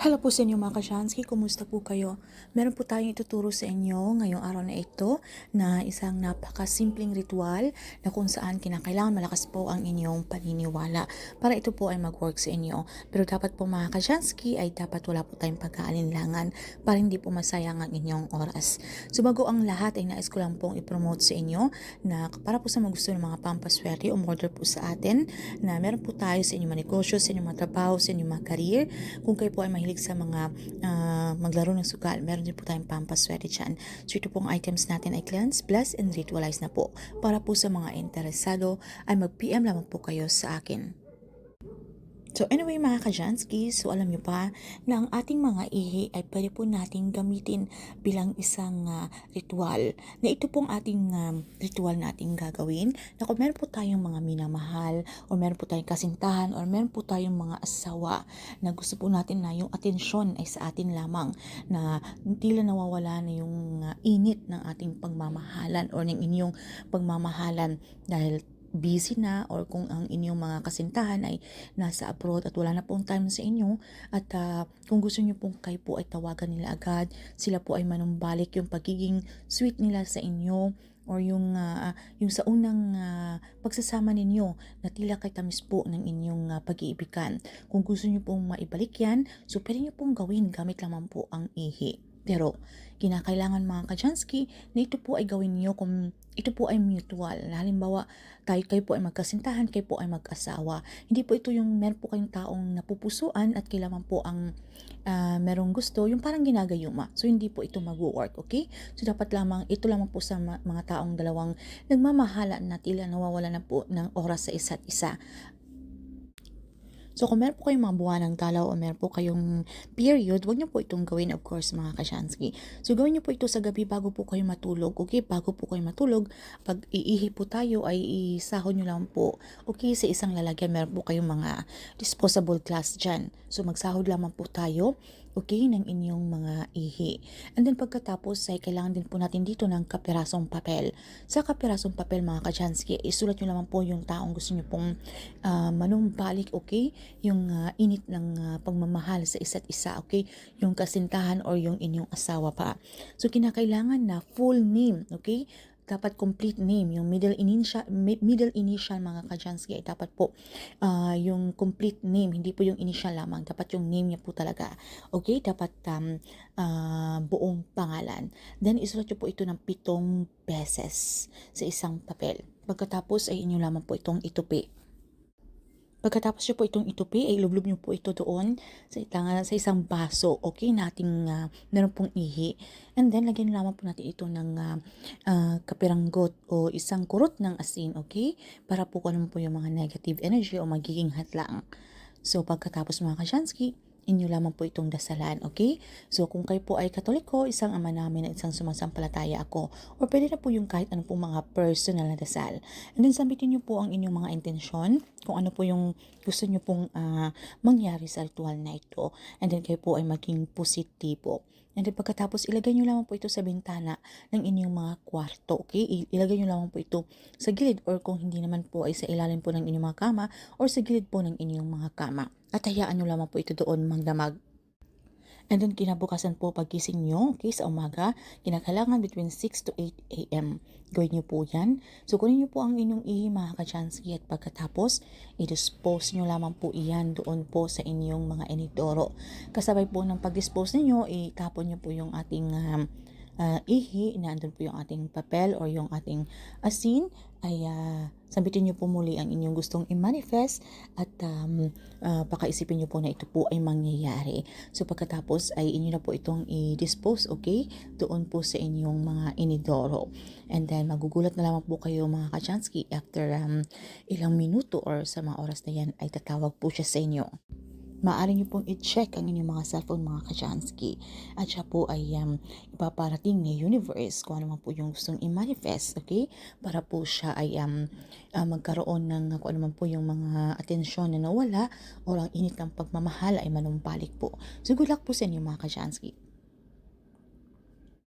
Hello po sa inyo mga kasyansky, kumusta po kayo? Meron po tayong ituturo sa inyo ngayong araw na ito na isang napakasimpleng ritual na kung saan kinakailangan malakas po ang inyong paniniwala para ito po ay mag-work sa inyo. Pero dapat po mga kasyansky ay dapat wala po tayong pagkaalinlangan para hindi po masayang ang inyong oras. So bago ang lahat ay nais ko lang pong ipromote sa inyo na para po sa mga gusto ng mga pampaswerte, umorder po sa atin na meron po tayo sa inyong mga negosyo, sa inyong mga trabaho, sa inyong mga career. Kung kayo po ay mahilig sa mga ah, maglaro ng sugal, meron din po tayong pampaswerte dyan. So ito pong items natin ay cleanse, bless, and ritualize na po. Para po sa mga interesado ay mag-PM lamang po kayo sa akin. So anyway mga kajansky, so alam nyo pa na ang ating mga ihi ay pwede po nating gamitin bilang isang ah, ritual. Na ito pong ating um, ritual nating gagawin na kung meron po tayong mga minamahal o meron po tayong kasintahan o meron po tayong mga asawa na gusto po natin na yung atensyon ay sa atin lamang na tila nawawala na yung ah, init ng ating pagmamahalan o ng inyong pagmamahalan dahil busy na or kung ang inyong mga kasintahan ay nasa abroad at wala na pong time sa inyo at ah, kung gusto niyo pong kayo po ay tawagan nila agad, sila po ay manumbalik yung pagiging sweet nila sa inyo or yung ah, yung sa unang ah, pagsasama ninyo na tila kay tamis po ng inyong ah, pag-iibigan. Kung gusto niyo pong maibalik yan, so pwede niyo pong gawin gamit lamang po ang ihi. Pero, kinakailangan mga kajansky na ito po ay gawin niyo kung ito po ay mutual. Halimbawa, tayo kayo po ay magkasintahan, kayo po ay mag-asawa. Hindi po ito yung meron po kayong taong napupusuan at kailangan po ang ah, merong gusto, yung parang ginagayuma. So, hindi po ito mag-work, okay? So, dapat lamang, ito lamang po sa mga taong dalawang nagmamahala na tila nawawala na po ng oras sa isa't isa. So, kung meron po kayong mga buwan ng dalaw o meron po kayong period, wag niyo po itong gawin, of course, mga kasyansky. So, gawin niyo po ito sa gabi bago po kayo matulog. Okay, bago po kayo matulog, pag iihi po tayo, ay isahon niyo lang po. Okay, sa isang lalagyan, meron po kayong mga disposable glass dyan. So, magsahod lamang po tayo okay, ng inyong mga ihi. And then pagkatapos ay kailangan din po natin dito ng kapirasong papel. Sa kapirasong papel mga kajansky, isulat nyo naman po yung taong gusto nyo pong uh, manumbalik, okay? Yung ah, init ng ah, pagmamahal sa isa't isa, okay? Yung kasintahan or yung inyong asawa pa. So kinakailangan na full name, okay? Dapat complete name, yung middle initial, mi- middle initial mga kajansky ay dapat po ah, yung complete name, hindi po yung initial lamang, dapat yung name niya po talaga. Okay, dapat um, ah, buong pangalan. Then isulat niyo po ito ng pitong beses sa isang papel. Pagkatapos ay inyo lamang po itong itupi. Pagkatapos nyo po itong itupi, ay ilublob nyo po ito doon sa, itang, sa isang baso, okay, nating uh, meron pong ihi. And then, lagyan lamang po natin ito ng uh, uh, kapiranggot o isang kurot ng asin, okay? Para po kung ano po yung mga negative energy o magiging hatlang. So, pagkatapos mga kasyansky, inyo lamang po itong dasalan, okay? So, kung kayo po ay katoliko, isang ama namin at isang sumasampalataya ako, or pwede na po yung kahit ano pong mga personal na dasal. And then, sabitin nyo po ang inyong mga intensyon, kung ano po yung gusto nyo pong ah, mangyari sa ritual na ito. And then, kayo po ay maging positibo. And then, pagkatapos, ilagay nyo lamang po ito sa bintana ng inyong mga kwarto, okay? Ilagay nyo lamang po ito sa gilid or kung hindi naman po ay sa ilalim po ng inyong mga kama or sa gilid po ng inyong mga kama. At hayaan nyo lamang po ito doon magdamag. And then kinabukasan po pagising nyo, okay, sa umaga, kinakailangan between 6 to 8 a.m. Gawin nyo po yan. So kunin nyo po ang inyong ihi mga kachansky at pagkatapos, i-dispose nyo lamang po iyan doon po sa inyong mga inidoro. Kasabay po ng pag-dispose ninyo, itapon nyo po yung ating um, uh, ihi, inaandun po yung ating papel or yung ating asin, ay uh, sabitin nyo po muli ang inyong gustong i-manifest at um, uh, pakaisipin nyo po na ito po ay mangyayari. So pagkatapos ay inyo na po itong i-dispose, okay? Doon po sa inyong mga inidoro. And then magugulat na lamang po kayo mga kachansky after um, ilang minuto or sa mga oras na yan ay tatawag po siya sa inyo maaari niyo pong i-check ang inyong mga cellphone mga kachansky. At siya po ay um, ipaparating ni universe kung ano man po yung gustong i-manifest, okay? Para po siya ay um, uh, magkaroon ng kung ano man po yung mga atensyon na nawala o ang init ng pagmamahal ay manumbalik po. So good luck po sa inyo mga kachansky.